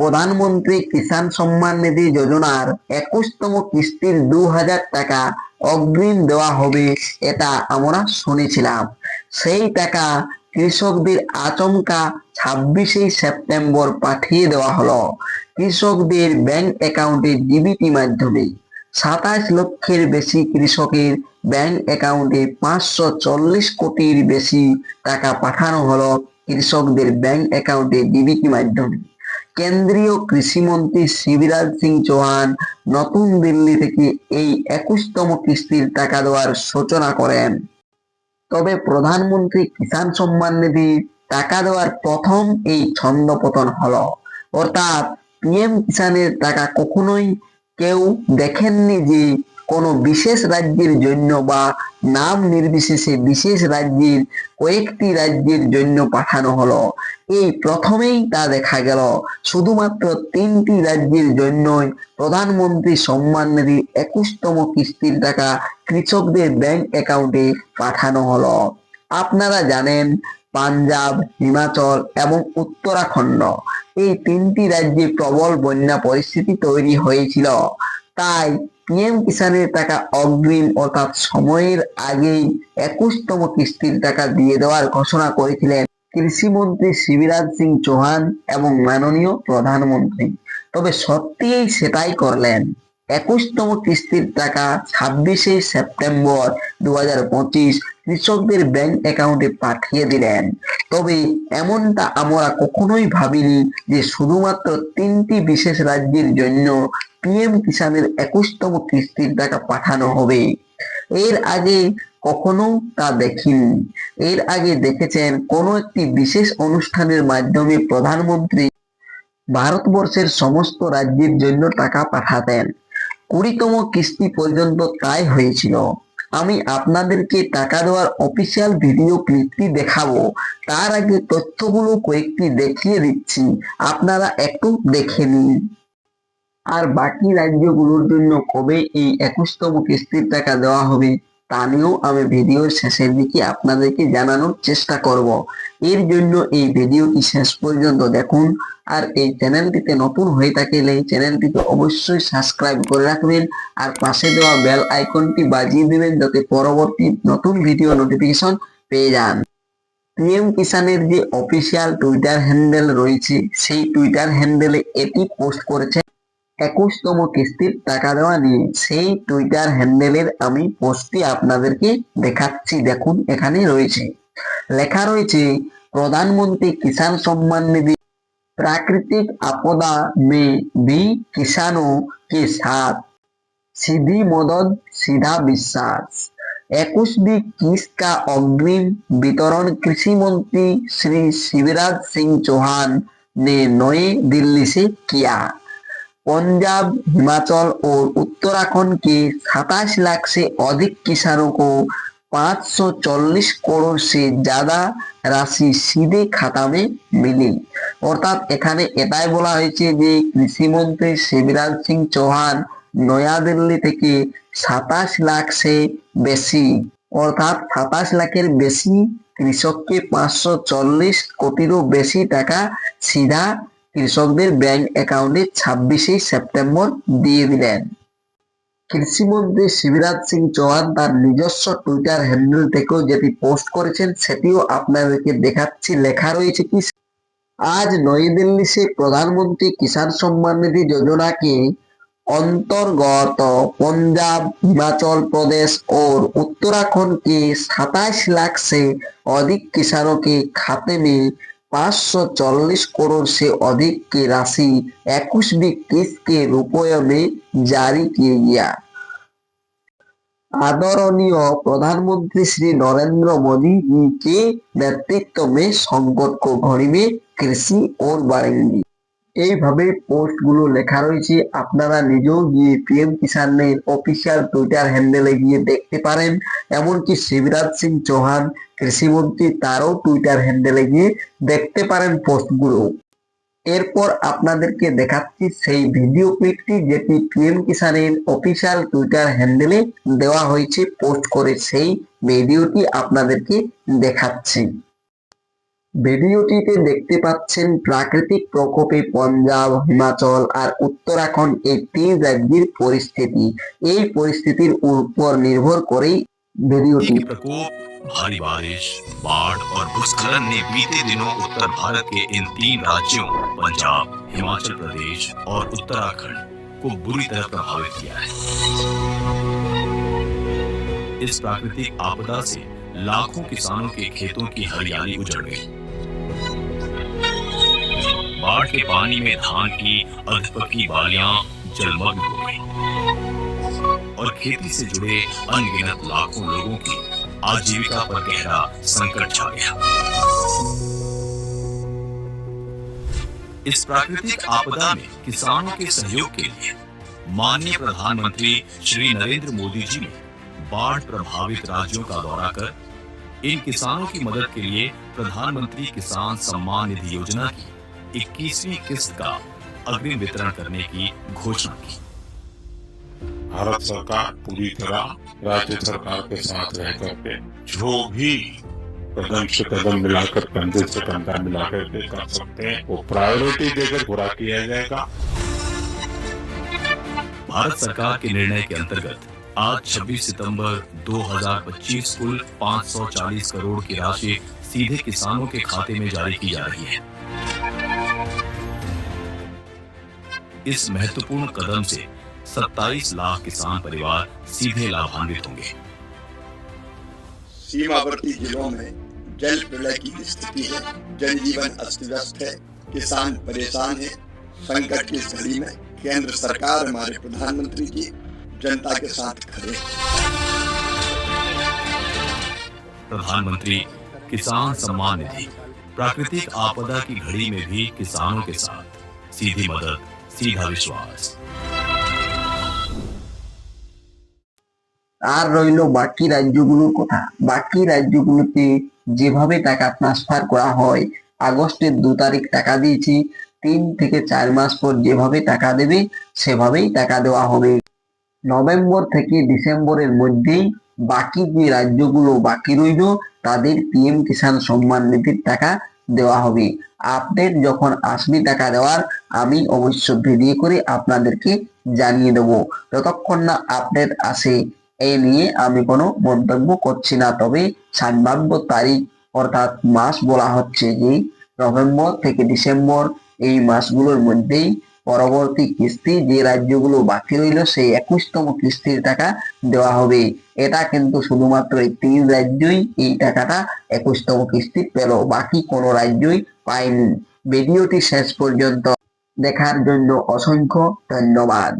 প্রধানমন্ত্রী কিষাণ সম্মান নিধি যোজনার একুশতম কিস্তির দু হাজার টাকা অগ্রিম দেওয়া হবে এটা আমরা শুনেছিলাম। সেই টাকা কৃষকদের আচমকা ছাব্বিশে সেপ্টেম্বর পাঠিয়ে দেওয়া হলো। কৃষকদের ব্যাংক অ্যাকাউন্টে ডিবিটি মাধ্যমে সাতাশ লক্ষের বেশি কৃষকের ব্যাংক অ্যাকাউন্টে পাঁচশো চল্লিশ কোটির বেশি টাকা পাঠানো হলো কৃষকদের ব্যাংক অ্যাকাউন্টে ডিবিটি মাধ্যমে। কেন্দ্রীয় কৃষিমন্ত্রী শিবরাজ সিং চৌহান নতুন দিল্লি থেকে এই একুশতম কিস্তির টাকা দেওয়ার সূচনা করেন। তবে প্রধানমন্ত্রী কিষাণ সম্মান নিধি টাকা দেওয়ার প্রথম এই ছন্দপতন হলো। অর্থাৎ পিএম কিষাণের টাকা কখনোই কেউ দেখেননি যে কোনো বিশেষ রাজ্যের জন্য বা নাম নির্বিশেষে বিশেষ রাজ্যের কয়েকটি রাজ্যের জন্য পাঠানো হলো। এই প্রথমেই তা দেখা গেল। শুধুমাত্র তিনটি রাজ্যের জন্যই প্রধানমন্ত্রী সম্মান নিধি একুশতম কিস্তির টাকা কৃষকদের ব্যাংক অ্যাকাউন্টে পাঠানো হলো। আপনারা জানেন, পাঞ্জাব, হিমাচল এবং উত্তরাখণ্ড এই তিনটি রাজ্যে প্রবল বন্যা পরিস্থিতি তৈরি হয়েছিল। তাই পিএম কিষানের টাকা অগ্রিম অর্থাৎ সময়ের আগেই একুশতম কিস্তির টাকা দিয়ে দেওয়ার ঘোষণা করেছিলেন কৃষিমন্ত্রী শিবিরাজ সিং চৌহান এবং মাননীয় প্রধানমন্ত্রী। তবে সত্যিই সেটাই করলেন। একুশতম কিস্তির টাকা ছাব্বিশে সেপ্টেম্বর দু হাজার পঁচিশ কৃষকদের ব্যাংক অ্যাকাউন্টে পাঠিয়ে দিলেন। তবে এমনটা আমরা কখনোই ভাবিনি যে শুধুমাত্র তিনটি বিশেষ রাজ্যের জন্য পিএম কিষানের একুশতম কিস্তির টাকা পাঠানো হবে। এর আগে কখনো তা দেখিনি। এর আগে দেখেছেন, কোনো একটি বিশেষ অনুষ্ঠানের মাধ্যমে প্রধানমন্ত্রী ভারতবর্ষের সমস্ত রাজ্যের জন্য টাকা পাঠাতেন। কুড়িতম কিস্তি পর্যন্ত তাই হয়েছিল। আমি আপনাদেরকে টাকা দেওয়ার অফিসিয়াল ভিডিও ক্লিপটি দেখাবো। তার আগে তথ্যগুলো কয়েকটি দেখিয়ে দিচ্ছি। আপনারা একটু দেখে নিন। আর বাকি রাজ্যগুলোর জন্য কবে এই একুশতম কিস্তির টাকা দেওয়া হবে? তা নিয়েও আমি ভিডিওর শেষের দিকে আপনাদেরকে জানানোর চেষ্টা করব। এর জন্য এই ভিডিওটি শেষ পর্যন্ত দেখুন। আর এই চ্যানেলটিতে নতুন হয়ে থাকলে এই চ্যানেলটিকে অবশ্যই সাবস্ক্রাইব করে রাখবেন। আর পাশে দেওয়া বেল আইকনটি বাজিয়ে দেবেন যাতে পরবর্তী নতুন ভিডিও নোটিফিকেশন পেয়ে যান। পিএম কিষানের যে অফিসিয়াল টুইটার হ্যান্ডেল রয়েছে, সেই টুইটার হ্যান্ডেলে এটি পোস্ট করেছে। একুশতম কিস্তির টাকা দেওয়া নিয়ে সেই টুইটার হ্যান্ডেলের আমি পোস্টটি আপনাদেরকে দেখাচ্ছি দেখুন এখানে রয়েছে লেখা রয়েছে প্রধানমন্ত্রী কিষাণ সম্মান নিধি प्राकृतिक आपदा में भी किसानों के साथ सीधी मदद सीधा विश्वास একুশবি किस्त का अग्रिम वितरण कृषि मंत्री श्री शिवराज सिंह चौहान ने नई दिल्ली से किया पंजाब हिमाचल और उत्तराखंड के 27 लाख से अधिक किसानों को 540 करोड़ से ज्यादा রাশি সিধে খাতা মে মিলি অর্থাৎ এখানে এটাই বলা হয়েছে যে কৃষিমন্ত্রী শিবরাজ সিং চৌহান নয়াদিল্লি থেকে সাতাশ লাখ সে বেশি অর্থাৎ সাতাশ লাখের বেশি কৃষককে পাঁচশো চল্লিশ কোটিরও বেশি টাকা সিধা কৃষকদের ব্যাংক অ্যাকাউন্টে ছাব্বিশে সেপ্টেম্বর দিয়ে দিলেন কৃষিমন্ত্রী শিবরাজ সিং চৌহান তার নিজস্ব টুইটার হ্যান্ডেল থেকেও যেটি পোস্ট করেছেন সেটিও আপনাদেরকে দেখাচ্ছি লেখা রয়েছে কি आज नई दिल्ली से प्रधानमंत्री किसान सम्मान निधि योजना के अंतर्गत पंजाब हिमाचल प्रदेश और उत्तराखंड के 27 लाख से अधिक किसानों के खाते में 540 करोड़ से अधिक की राशि इक्कीसवीं किस्त के रुपये में जारी किया गया आदरणीय प्रधानमंत्री श्री नरेंद्र मोदी जी के नेतृत्व में संकट को घड़ी में কৃষি ওর বাড়েঙ্গি এইভাবে পোস্টগুলো লেখা রয়েছে, আপনারা নিজেও গিয়ে পিএম কিষানের অফিসিয়াল টুইটার হ্যান্ডেলে গিয়ে দেখতে পারেন। এমনকি শিবরাজ সিং চৌহান কৃষিমন্ত্রী তারও টুইটার হ্যান্ডেলে গিয়ে দেখতে পারেন পোস্টগুলো এরপর আপনাদেরকে দেখাচ্ছি সেই ভিডিও ক্লিপটি যেটি পিএম কিষানের অফিসিয়াল টুইটার হ্যান্ডেলে দেওয়া হয়েছে, পোস্ট করে সেই ভিডিওটি আপনাদেরকে দেখাচ্ছি। ভিডিওটিতে দেখতে পাচ্ছেন প্রাকৃতিক প্রকোপে পাঞ্জাব হিমাচল আর উত্তরাখণ্ড এই তিন রাজ্যের পরিস্থিতি এই পরিস্থিতির উপর নির্ভর করেই ভিডিওটি के प्रकोप भारी बारिश बाढ़ और भूस्खलन ने बीते दिनों उत्तर भारत के इन तीन राज्यों पंजाब हिमाचल प्रदेश और उत्तराखंड को बुरी तरह प्रभावित किया है इस प्राकृतिक आपदा से लाखों किसानों के खेतों की हरियाली उजड़ गई बाढ़ के पानी में धान की अधपकी बालियाँ जलमग्न हो गई। और खेती से जुड़े अनगिनत लाखों लोगों की आजीविका पर गहरा संकट छा गया। इस प्राकृतिक आपदा में किसानों के सहयोग के लिए माननीय प्रधानमंत्री श्री नरेंद्र मोदी जी ने बाढ़ प्रभावित राज्यों का दौरा कर इन किसानों की मदद के लिए प्रधानमंत्री किसान सम्मान निधि योजना की 21वीं किस्त का अग्रिम वितरण करने की घोषणा की। भारत सरकार पूरी तरह राज्य सरकार के साथ रह करके जो भी कदम से कदम मिलाकर कंधे से कंधा मिलाकर के कर सकते हैं वो प्रायोरिटी देकर पूरा किया जाएगा। भारत सरकार के निर्णय के अंतर्गत आज 26 सितंबर 2025 कुल 540 करोड़ की राशि सीधे किसानों के खाते में जारी की जा रही है। इस महत्वपूर्ण कदम से 27 लाख किसान परिवार सीधे लाभान्वित होंगे। सीमावर्ती जिलों में जल प्रलय की स्थिति है। जनजीवन अस्त व्यस्त है। किसान परेशान है। संकट की इस घड़ी में केंद्र सरकार हमारे प्रधानमंत्री जी जनता के साथ खड़े प्रधानमंत्री किसान सम्मान निधि प्राकृतिक आपदा की घड़ी में भी किसानों के साथ सीधी मदद। सीधा विश्वास আর রইলো বাকি রাজ্যগুলোর কথা বাকি রাজ্যগুলোতে যেভাবে টাকা ট্রান্সফার করা হয় আগস্টের দু তারিখ টাকা দিয়েছি তিন থেকে চার মাস পর যেভাবে টাকা দেবে সেভাবেই টাকা দেওয়া হবে নভেম্বর থেকে ডিসেম্বরের মধ্যেই বাকি যে রাজ্যগুলো বাকি রইল তাদের পিএম কিষাণ সম্মান নিধির টাকা দেওয়া হবে। আপডেট যখন আসবে টাকা দেওয়ার, আমি অবশ্য ভিডিও করে আপনাদেরকে জানিয়ে দেব। যতক্ষণ না আপডেট আসে, এ নিয়ে আমি কোনো মন্তব্য করছি না। তবে সম্ভাব্য তারিখ অর্থাৎ মাস বলা হচ্ছে যে, নভেম্বর থেকে ডিসেম্বর এই মাসগুলোর মধ্যেই পরবর্তী কিস্তি যে রাজ্যগুলো বাকি রইল, সেই একুশতম কিস্তির টাকা দেওয়া হবে। এটা কিন্তু শুধুমাত্র এই তিন রাজ্যই এই টাকাটা একুশতম কিস্তি পেল, বাকি কোনো রাজ্যই পায়নি। ভিডিওটি শেষ পর্যন্ত দেখার জন্য অসংখ্য ধন্যবাদ।